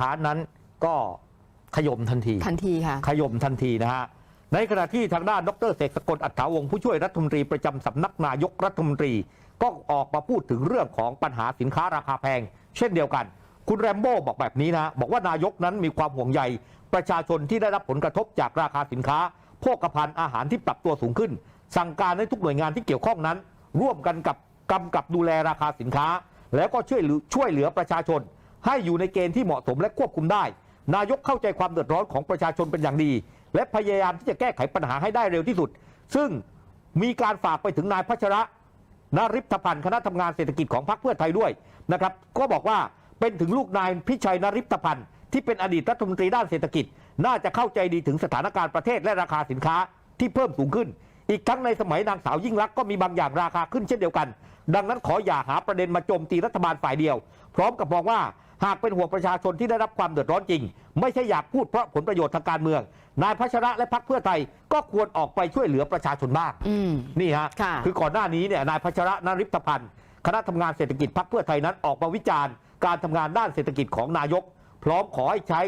ค้านนั้นก็ขยมทันที ทันทีค่ะ ขยมทันทีนะฮะ ในขณะที่ทางด้านดรเสกสกลอัฏฐาวงศ์ผู้ช่วยรัฐมนตรีประจำสำนักนายกรัฐมนตรี ก็ออกมาพูดถึงเรื่องของปัญหาสินค้าราคาแพง เช่นเดียวกัน คุณแรมโบ้บอกแบบนี้นะ บอกว่านายกนั้นมีความห่วงใย ประชาชนที่ได้รับผลกระทบจากราคาสินค้าโภคภัณฑ์อาหารที่ปรับตัวสูงขึ้น สั่งการให้ทุกหน่วยงานที่เกี่ยวข้องนั้น ร่วมกันกับกำกับดูแลราคาสินค้า แล้วก็ช่วยเหลือช่วยเหลือประชาชน ให้อยู่ในเกณฑ์ที่เหมาะสมและควบคุมได้ นายกเข้าใจความเดือดร้อนของประชาชนเป็นอย่างดี และพยายามที่จะแก้ไขปัญหาให้ได้เร็วที่สุด ซึ่งมีการฝากไปถึงนายพัชระนริพพันธ์คณะทำงานเศรษฐกิจของพรรคเพื่อไทยด้วยนะครับก็บอกว่าเป็นถึงลูกนายพิชัยนริพพันธ์ที่เป็นอดีตรัฐมนตรีด้านเศรษฐกิจ น่าจะเข้าใจดีถึงสถานการณ์ประเทศและราคาสินค้าที่เพิ่มสูงขึ้น อีกทั้งในสมัยนางสาวยิ่งรักษณ์ก็มีบางอย่างราคาขึ้นเช่นเดียวกัน ดังนั้นขออย่าหาประเด็นมาโจมตีรัฐบาลฝ่ายเดียว พร้อมกับมองว่า หากเป็นห่วงประชาชนที่ได้รับความเดือดร้อนจริง ไม่ใช่อยากพูดเพราะผลประโยชน์ทางการเมือง นายพัชระและพรรคเพื่อไทยก็ควรออกไปช่วยเหลือประชาชนบ้างอืมนี่ฮะค่ะอก่อนหน้านี้เนี่ยนายพัชระนริพพันธ์คณะทำงานเศรษฐกิจพรรคเพื่อไทยนั้นออกมาวิจารณ์ การทำงานด้านเศรษฐกิจของนายก พร้อมขอให้ใช้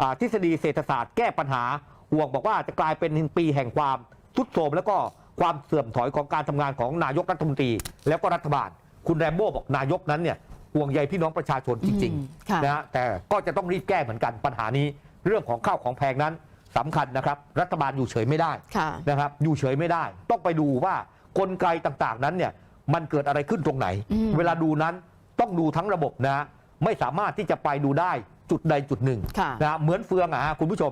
อ่าทฤษฎีเศรษฐศาสตร์แก้ปัญหาห่วงบอกว่าจะกลายเป็นปีแห่งความทุดโทรมแล้วก็ความเสื่อมถอยของการทำงานของนายกรัฐมนตรีแล้วก็รัฐบาล คุณแรมโบ้บอกนายกนั้นเนี่ย ห่วงใยพี่น้องประชาชนจริงอืมค่ะๆนะฮะแต่ก็จะต้องรีบแก้เหมือนกันปัญหานี้ เรื่องของข้าวของแพงนั้นสำคัญนะครับ รัฐบาลอยู่เฉยไม่ได้ค่ะนะครับอยู่เฉยไม่ได้ ต้องไปดูว่ากลไกต่างๆนั้นเนี่ยมันเกิดอะไรขึ้นตรงไหนอืมเวลาดูนั้นต้องดูทั้งระบบนะ ไม่สามารถที่จะไปดูได้จุดใดจุดหนึ่งค่ะนะเหมือนเฟืองอะฮะคุณผู้ชม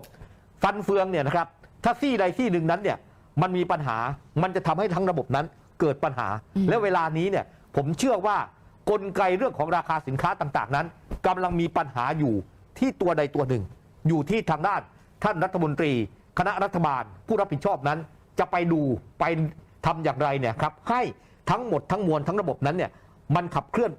ฟันเฟืองเนี่ยนะครับถ้าซี่ใดซี่หนึ่งนั้นเนี่ยมันมีปัญหามันจะทำให้ทั้งระบบนั้นเกิดปัญหาอืมและเวลานี้เนี่ยผมเชื่อว่า กลไกเรื่องของราคาสินค้าต่างๆ นั้นกำลังมีปัญหาอยู่ที่ตัวใดตัวหนึ่ง อยู่ที่ทางด้านท่านรัฐมนตรี คณะรัฐบาลผู้รับผิดชอบนั้น จะไปดูไปทำอย่างไรเนี่ยครับให้ทั้งหมดทั้งมวลทั้งระบบนั้นเนี่ยมันขับเคลื่อนไป